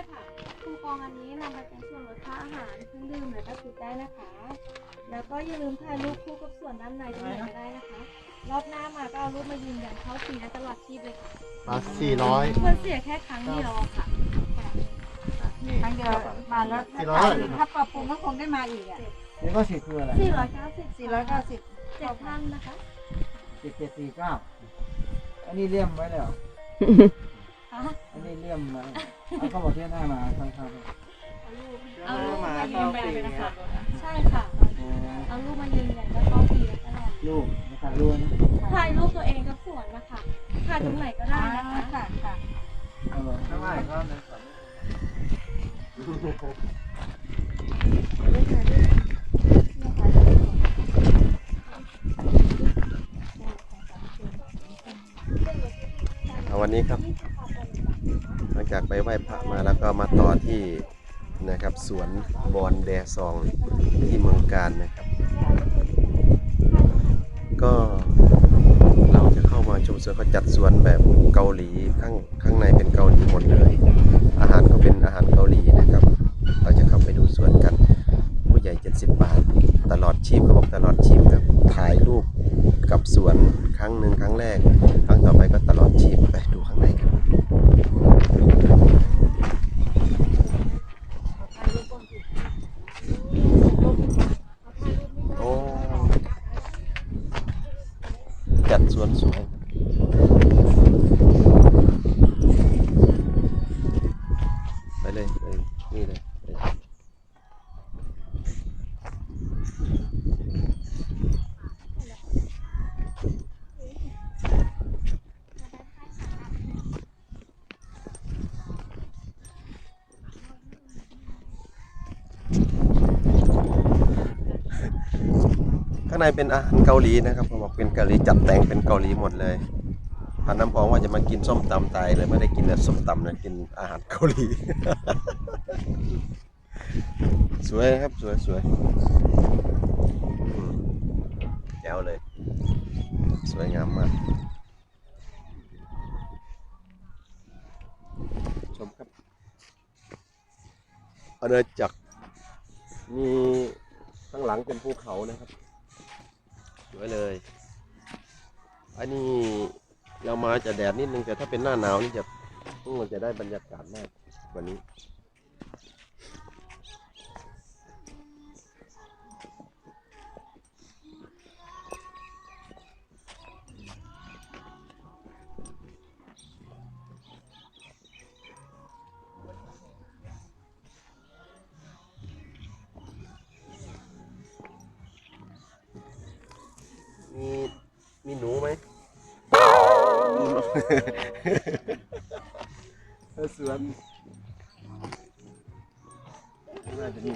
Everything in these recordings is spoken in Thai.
เลยค่ะคูปองอันนี้นำไปเป็นส่วนลดค่าอาหารเครื่องดื่มและก็ทิปได้นะคะ แล้วก็อย่าลืมถ่ายรูปคู่กับส่วนด้านในตรงไหนก็ได้นะคะ รอบหน้ามาก็เอารูปมายืนยันเข้าฟรีได้ตลอดชีพเลยค่ะมาสี่ร้อยควรเสียแค่ครั้งเดียวอะค่ะนี่ครั้งเดียวมาแล้วสี่ร้อยถ้าปรับปรุงก็คงได้มาอีกอะนี่ก็สิบคืออะไร490สี่ร้อยเก้าสิบเจ็ดท่านนะคะสิบเจ็ดสี่เก้าอันนี้เลี่ยมไว้แล้วค่ะ อันนี้เลี่ยมมาเอาเข้ามาเที่ยวหน้ามาข้างๆเอารูปมาเข้าฟรีใช่ค่ะ เอารูปมายืนยันก็เข้าฟรีได้ตลอดลูกนะคะลูกนะถ่ายรูปตัวเองกับสวนนะคะถ่ายตรงไหนก็ได้นะคะค่ะค่ะเอาเลยข้างล่างก็นะ ว้พระมาแล้วก็มาต่อที่นะครับสวนบอนแดซองที่เมืองการนะครับ ก็เราจะเข้ามาชมสวนเขาจัดสวนแบบเกาหลีข้างข้างในเป็นเกาหลีหมดเลย อาหารก็เป็นอาหารเกาหลีนะครับ เราจะเข้าไปดูสวนกัน ผู้ใหญ่ 70 บาท ตลอดชีพเขาบอกตลอดชีพครับถ่ายรูปกับสวนครั้งหนึ่งครั้งแรก ครั้งต่อไปก็ตลอดชีพไปดูข้างในกัน โอ้ จัดสวนสวยไปเลยไปนี่เลยไปเลย ข้างในเป็นอาหารเกาหลีนะครับเขาบอกเป็นเกาหลีจัดแต่งเป็นเกาหลีหมดเลยพันน้ำพองว่าจะมากินส้มตำตายเลยไม่ได้กินแต่ส้มตำนะกินอาหารเกาหลี สวยครับสวยสวยแจ๋วเลย สวยงามมากชมครับอาณาจักรมีข้างหลังเป็นภูเขานะครับ สวยเลย อันนี้เรามาจะแดดนิดนึงแต่ถ้าเป็นหน้าหนาวนี่จะมันจะได้บรรยากาศมากกว่านี้ สวนน่าจะมี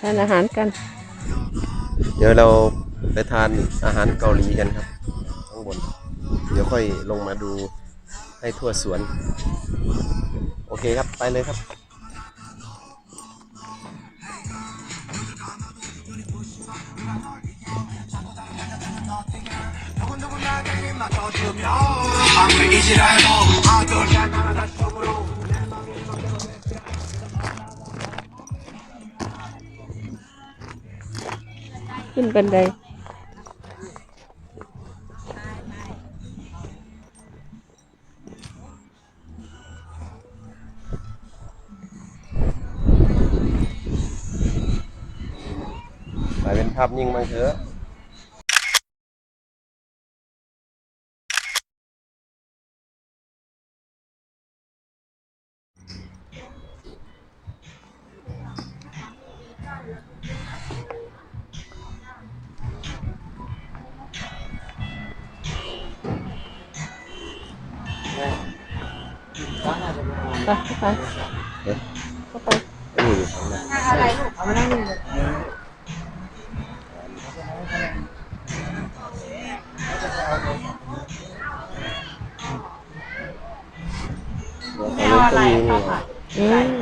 ทานอาหารกัน เดี๋ยวเราไปทานอาหารเกาหลีกันครับ ข้างบน เดี๋ยวค่อยลงมาดูให้ทั่วสวน โอเคครับไปเลยครับ ขึ้นบันไดไปเป็นภาพนิ่งบ้างเถอะ ไปไปเข้าไปนี่อยู่ข้างในอะไรลูกเอามานั่งนี่เลยเดี๋ยวเขาเล่นตรงนี้นี่ครับอืม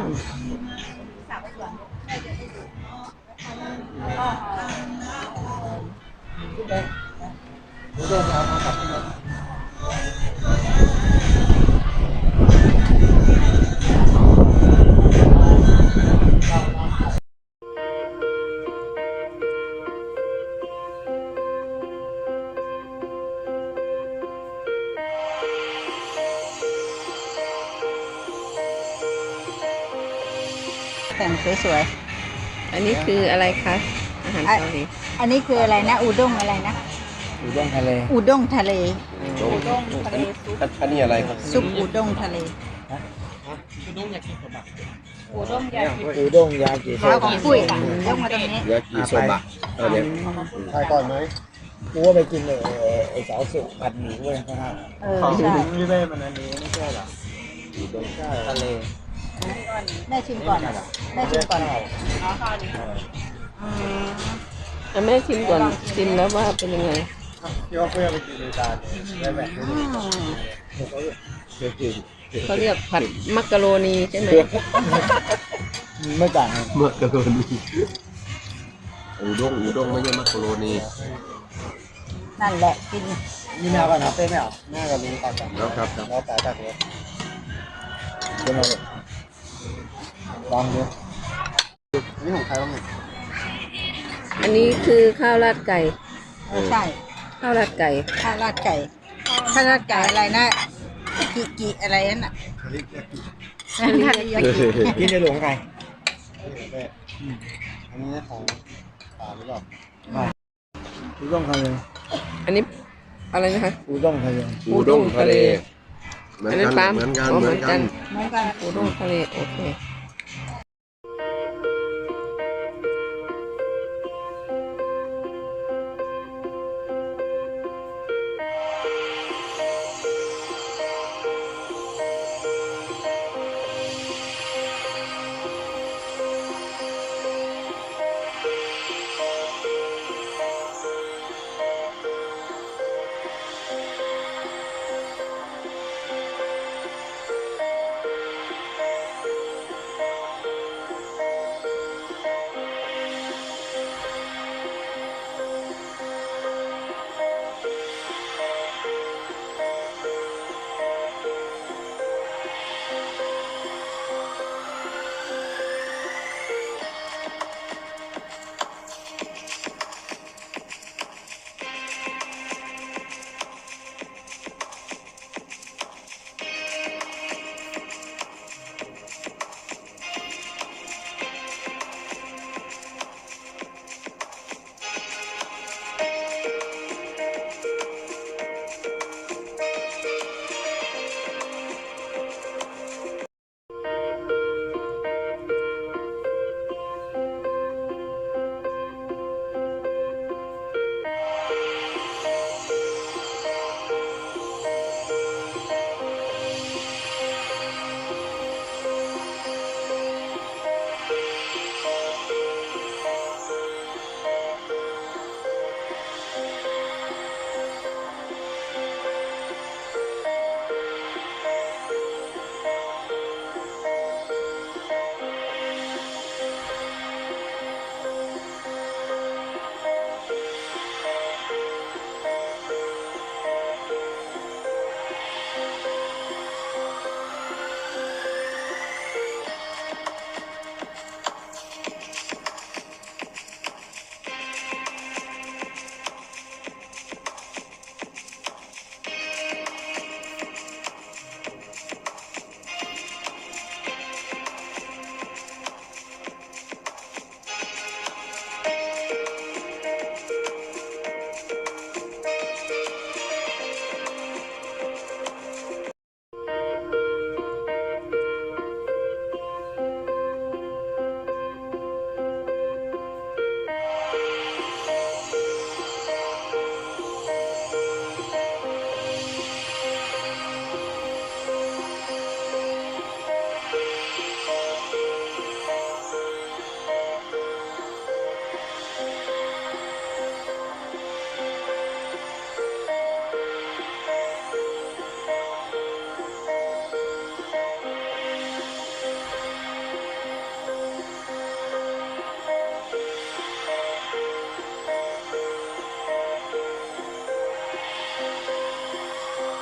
แต่งสวยอันนี้คืออะไรคะอาหารเกาหลีๆ อันนี้คืออะไรนะ อูด้งอะไรนะดูด้งทะเลอูด้งทะเลอูด้งอันนี้อันนี้อะไรครับซุปอูด้งทะเลอูด้งยากิเท้าของปุ้ยค่ะยกมาตรงนี้ ยากิโซบะเออเนี่ยไปก่อนไหมกูว่าไปกินเออไอ้สาวสุกผัดหมี่เว้ยข้างหน้าเออใช่ ไม่ได้มันอันนี้ไม่ใช่หรออูด้งทะเล แม่ชิมก่อนแม่ชิมก่อนอะแม่ชิมก่อนชิมแล้วว่าเป็นยังไงที่ว่าเพื่อนไปกินในจานได้ไหมอืมเคยกินเขาเรียกผัดมักกะโรนีใช่ไหมไม่ต่างกันมักกะโรนีอูด้งอูด้งไม่ใช่มักกะโรนีนั่นแหละกินนี่แมวกันครับเต้ไม่เอาแม่กับลุงตัดกันแล้วครับครับแล้วตาตักเลยเดี๋ยวมาเลยลองดูนี่ของใครบ้างเนี่ยอันนี้คือข้าวราดไก่เออใช่ข้าวราดไก่ ข้าวราดไก่ข้าวราดไก่อะไรนะกิกิอะไรนั่นน่ะทาริยากิกินในหลวงใครอันนี้ของป่าหรือเปล่าอูด้งทะเลอันนี้อะไรนะคะอูด้งทะเลอูด้งทะเลเหมือนอันนั้กันนปลาเหมือนกันอ๋อเหมือนกันเหมือนกันอูด้งทะเลโอเคอ